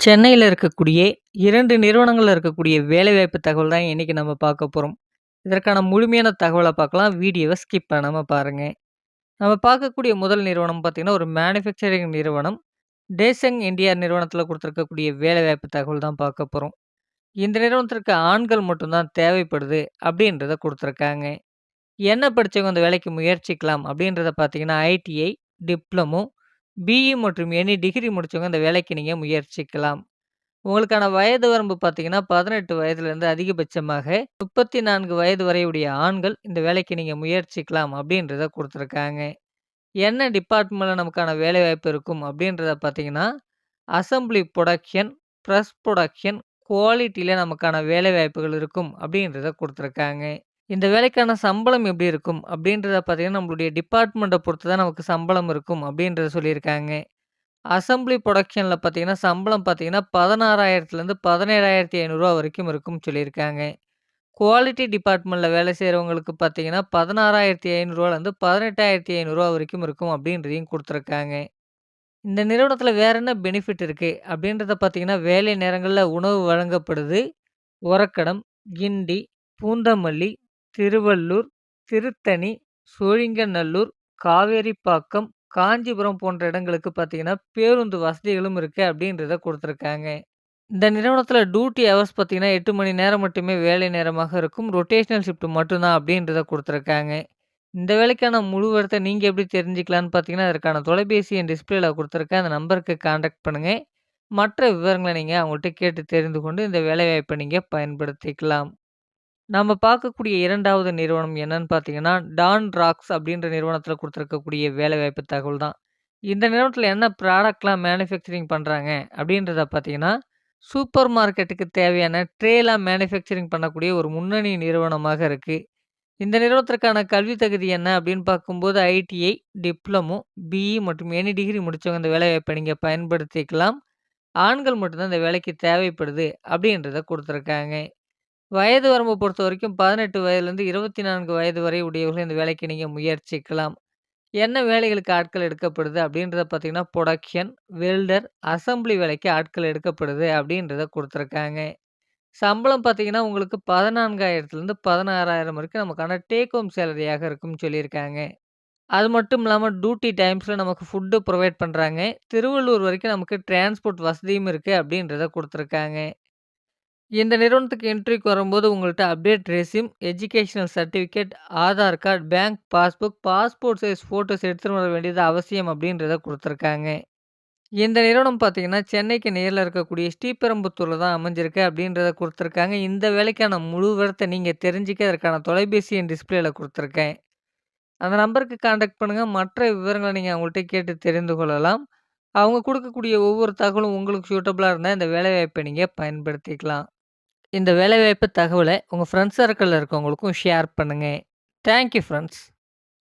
சென்னையில் இருக்கக்கூடிய இரண்டு நிறுவனங்களில் இருக்கக்கூடிய வேலைவாய்ப்பு தகவல் தான் இன்றைக்கி நம்ம பார்க்க போகிறோம் இதற்கான முழுமையான தகவலை பார்க்கலாம். வீடியோவை ஸ்கிப் பண்ணாமல் பாருங்க. நம்ம பார்க்கக்கூடிய முதல் நிறுவனம் பார்த்தீங்கன்னா, ஒரு மேனுஃபேக்சரிங் நிறுவனம். டேசங் இந்தியா நிறுவனத்தில் கொடுத்துருக்கக்கூடிய வேலைவாய்ப்பு தகவல் தான் பார்க்க போகிறோம் இந்த நிறுவனத்திற்கு ஆண்கள் மட்டும் தான் தேவைப்படுது அப்படின்றத கொடுத்துருக்காங்க என்ன படிச்சவங்க அந்த வேலைக்கு முயற்சிக்கலாம் அப்படின்றத பார்த்தீங்கன்னா, ஐடிஐ, டிப்ளமோ, பிஇ மற்றும் எனி டிகிரி முடித்தவங்க இந்த வேலைக்கு நீங்கள் முயற்சிக்கலாம். உங்களுக்கான வயது வரம்பு பார்த்தீங்கன்னா, பதினெட்டு வயதுலேருந்து அதிகபட்சமாக 34 வயது வரையுடைய ஆண்கள் இந்த வேலைக்கு நீங்கள் முயற்சிக்கலாம் அப்படின்றத கொடுத்துருக்காங்க என்ன டிபார்ட்மெண்ட்டில் நமக்கான வேலைவாய்ப்பு இருக்கும் அப்படின்றத பார்த்தீங்கன்னா, அசெம்பிளி புரொடக்ஷன், ப்ரெஸ் புரொடக்ஷன், குவாலிட்டியில் நமக்கான வேலைவாய்ப்புகள் இருக்கும் அப்படின்றத கொடுத்துருக்காங்க இந்த வேலைக்கான சம்பளம் எப்படி இருக்கும் அப்படின்றத பார்த்தீங்கன்னா, நம்மளுடைய டிபார்ட்மெண்ட்டை பொறுத்து தான் நமக்கு சம்பளம் இருக்கும் அப்படின்றத சொல்லியிருக்காங்க. அசெம்பிளி ப்ரொடக்ஷனில் பார்த்தீங்கன்னா, சம்பளம் பார்த்தீங்கன்னா 16,000லேருந்து 17,500 வரைக்கும் இருக்கும்னு சொல்லியிருக்காங்க. குவாலிட்டி டிபார்ட்மெண்ட்டில் வேலை செய்கிறவங்களுக்கு பார்த்தீங்கன்னா, 16,500லேருந்து 18,500 வரைக்கும் இருக்கும் அப்படின்றதையும் கொடுத்துருக்காங்க இந்த நிறுவனத்தில் வேற என்ன பெனிஃபிட் இருக்குது அப்படின்றத பார்த்தீங்கன்னா, வேலை நேரங்களில் உணவு வழங்கப்படுது. ஒரக்கடம், கிண்டி, பூந்தமல்லி, திருவள்ளூர், திருத்தணி, சோழிங்கநல்லூர், காவேரிப்பாக்கம், காஞ்சிபுரம் போன்ற இடங்களுக்கு பார்த்தீங்கன்னா, பேருந்து வசதிகளும் இருக்கு அப்படின்றத குடுத்துருக்காங்க. இந்த நிறுவனத்தில டியூட்டி ஹவர்ஸ் பார்த்தீங்கன்னா, 8 மணி நேரம் மட்டுமே வேலை நேரமாக இருக்கும். ரொட்டேஷனல் ஷிஃப்ட் மட்டும் தான் அப்படின்றத குடுத்துருக்காங்க. இந்த வேலைக்கான முழு விவரத்த நீங்க எப்படி தெரிஞ்சுக்கலான்னு பார்த்தீங்கன்னா, அதற்கான தொலைபேசி எண் டிஸ்ப்ளேல குடுத்துருக்கேன். அந்த நம்பருக்கு கான்டாக்ட் பண்ணுங்க. மற்ற விவரங்கள நீங்க அவங்கள்ட்ட கேட்டு தெரிந்து கொண்டு இந்த வேலைவாய்ப்ப நீங்க பயன்படுத்திக்கலாம். நம்ம பார்க்கக்கூடிய இரண்டாவது நிறுவனம் என்னன்னு பார்த்தீங்கன்னா, டான் ராக்ஸ் அப்படின்ற நிறுவனத்தில் கொடுத்துருக்கக்கூடிய வேலைவாய்ப்பு தகவல் தான். இந்த நிறுவனத்தில் என்ன ப்ராடக்ட்லாம் மேனுஃபேக்சரிங் பண்ணுறாங்க அப்படின்றத பார்த்தீங்கன்னா, சூப்பர் மார்க்கெட்டுக்கு தேவையான ட்ரேலாம் மேனுஃபேக்சரிங் பண்ணக்கூடிய ஒரு முன்னணி நிறுவனமாக இருக்குது இந்த நிறுவனத்திற்கான கல்வி தகுதி என்ன அப்படின்னு பார்க்கும்போது, ஐடிஐ, டிப்ளமோ, பிஇ மற்றும் எனி டிகிரி முடித்தவங்க இந்த வேலைவாய்ப்ப நீங்கள் பயன்படுத்திக்கலாம். ஆண்கள் மட்டும்தான் இந்த வேலைக்கு தேவைப்படுது அப்படின்றத கொடுத்துருக்காங்க வயது வரம்பு பொறுத்த வரைக்கும் பதினெட்டு 18 வயதிலிருந்து 24 வயது வரை உடையவர்கள் இந்த வேலைக்கு நீங்க முயற்சிக்கலாம். என்ன வேலைகளுக்கு ஆட்கள் எடுக்கப்படுது அப்படின்றத பார்த்தீங்கன்னா, புரொடக்ஷன், வெல்டர், அசெம்பிளி வேலைக்கு ஆட்கள் எடுக்கப்படுது அப்படின்றத குடுத்துருக்காங்க. சம்பளம் பார்த்தீங்கன்னா, உங்களுக்கு 14,000லேருந்து 16,000 வரைக்கும் நமக்கான டேக் ஹோம் சேலரியாக இருக்கும்னு சொல்லியிருக்காங்க. அது மட்டும் இல்லாம டியூட்டி டைம்ஸ்ல நமக்கு ஃபுட் புரொவைட் பண்றாங்க. திருவள்ளூர் வரைக்கும் நமக்கு டிரான்ஸ்போர்ட் வசதியும் இருக்கு அப்படின்றத குடுத்துருக்காங்க. இந்த நிறுவனத்துக்கு இன்டர்வியூக்கு வரும்போது உங்கள்கிட்ட update resume, educational certificate, Aadhaar card bank passbook, passport size photos எடுத்துகிட்டு வர வேண்டியது அவசியம் அப்படின்றத கொடுத்துருக்காங்க இந்த நிறுவனம் பார்த்தீங்கன்னா, சென்னைக்கு நேரில் இருக்கக்கூடிய ஸ்ரீபெரும்புத்தூரில் தான் அமைஞ்சிருக்கு அப்படின்றத கொடுத்துருக்காங்க இந்த வேலைக்கான முழு விவரத்த நீங்கள் தெரிஞ்சுக்க அதற்கான தொலைபேசி எண் டிஸ்பிளேயில் கொடுத்துருக்கேன் அந்த நம்பருக்கு காண்டாக்ட் பண்ணுங்க. மற்ற விவரங்களை நீங்கள் அவங்கள்ட்ட கேட்டு தெரிந்து கொள்ளலாம். அவங்க கொடுக்கக்கூடிய ஒவ்வொரு தகவலும் உங்களுக்கு சூட்டபுளாக இருந்தால் இந்த வேலைவாய்ப்பை நீங்கள் பயன்படுத்திக்கலாம். இந்த வேலைவாய்ப்பு தகவலை உங்க ஃப்ரெண்ட்ஸ் சர்க்கிள்ல இருக்கவங்களுக்கும் ஷேர் பண்ணுங்க. Thank you